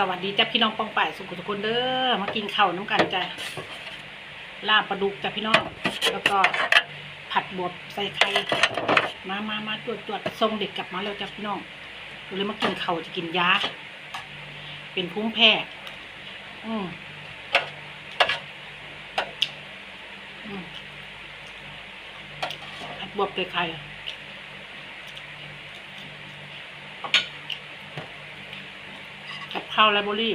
สวัสดีจ้าพี่น้องปองป่ายสุขุทุกคนเด้อมากินข้าวน้ำกันจ้ะลาบปลาดุกจ้ะพี่น้อง แล้วก็ผัดบดใส่ไข่มามามาตรวจตรวจทรงเด็กกลับมาแล้วจ้ะพี่น้องก็เลยมากินข้าวจะกินยาเป็นภูมิแพ้อืมอืมผัดบดใส่ไข่ ข้าวไลบรารี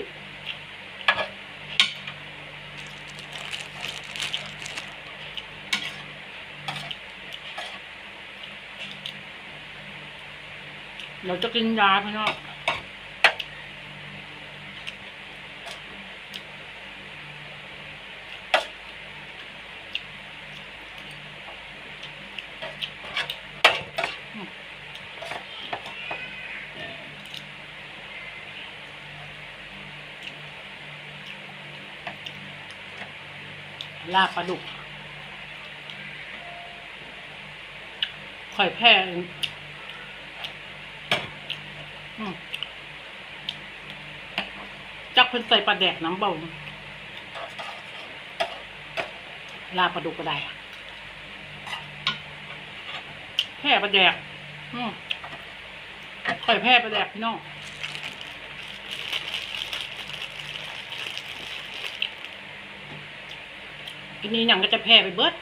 เราจะกินยาพี่น้อง ลาบปลาดุกข่อยแพ้เองอืมจักเพิ่นใส่ปลาแดกน้ำเบาลาบปลาดุกก็ได้แพ้ปลาแดกข่อยแพ้ปลาแดกพี่น้อง ทีนี้หยังก็จะแพ้ไปเบิด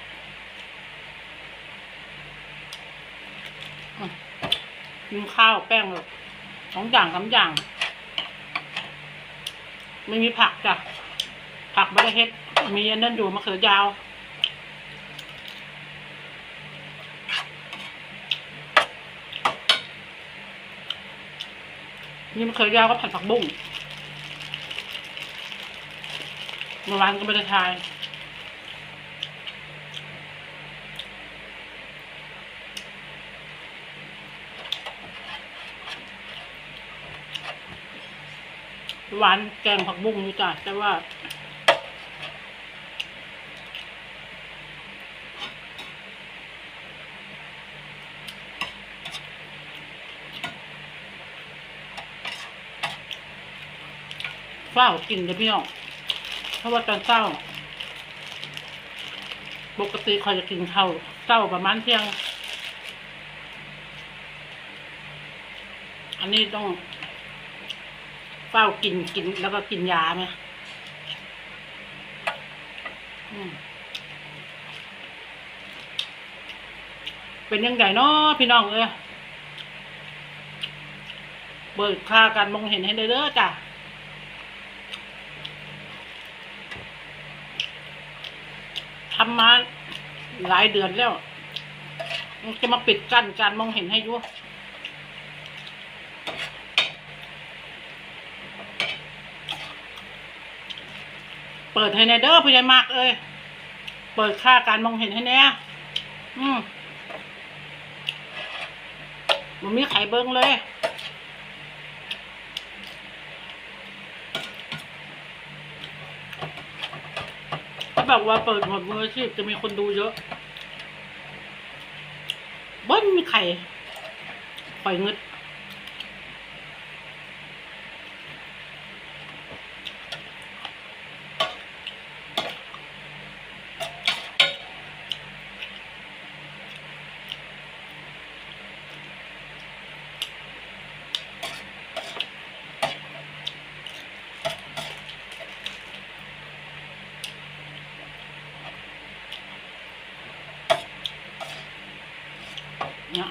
กินข้าวแป้งเลยสองอย่างสามอย่าง ไม่มีผักจ้ะ ผักไม่ได้เฮ็ด มีอันนั้นอยู่มะเขือยาว มีมะเขือยาวก็ผัดผักบุ้งเมื่อวานก็ไม่ได้ทาย หวานแกงผักบุ้งอยู่จ้ะแต่ว่า เฝ้ากินเลยพี่น้องเพราะว่าตอนเช้า ปกติคอยจะกินเข้าวเช้าประมาณเที่ยง อันนี้ต้อง เฝ้ากินกินแล้วก็กินยาไหมเป็นยังไงเนาะพี่น้องเอ้ยเบิกค่าการมองเห็นให้ได้เด้อจ้ะทำมาหลายเดือนแล้ว จะมาปิดกั้นการมองเห็นให้ยุ่ เปิดให้แน่เด้อผู้ใหญ่มากเอ้ยเปิดค่าการมองเห็นให้แน่อืมมันมีไข่เบิ้งเลยเขาบอกว่าเปิดหมดมืออาชีพจะมีคนดูเยอะ เบิ้ลมีไข่ปล่อยเงิด เนี่ย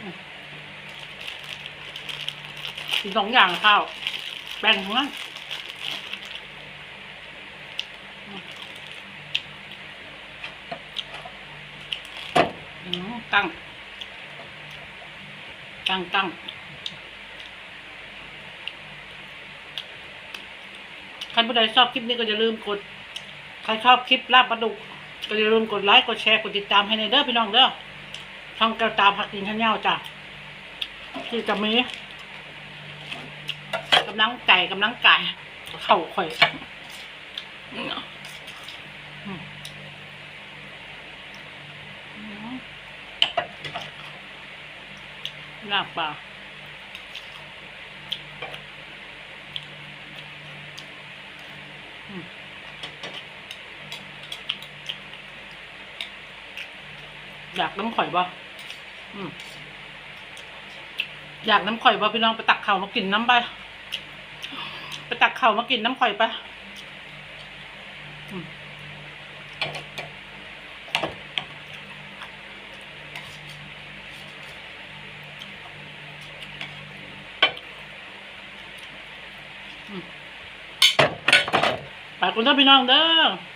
อืมอีกสองอย่างข้าวแบ่งทั้งนั้นตั้ง ตั้งตั้งใครผู้ใดชอบคลิปนี้ก็อย่าลืมกด ใครชอบคลิปลาบปลาดุก ก็อย่าลืมกดไลค์ กดแชร์ กดติดตามให้ในเด้อพี่น้องเด้อ ช่องแก้วตาพักกินข้าวเน่าจ้ะที่จะมีกำลังไก่กำลังไก่เข่าข่อยลาบปลาอยากน้ำข่อยป่ อยากน้ำข่อยบ่พี่น้องไปตักข้ามากินน้ำไป ไปตักข้ามากินน้ำข่อยไปไปคุณเด้อพี่น้องเด้อ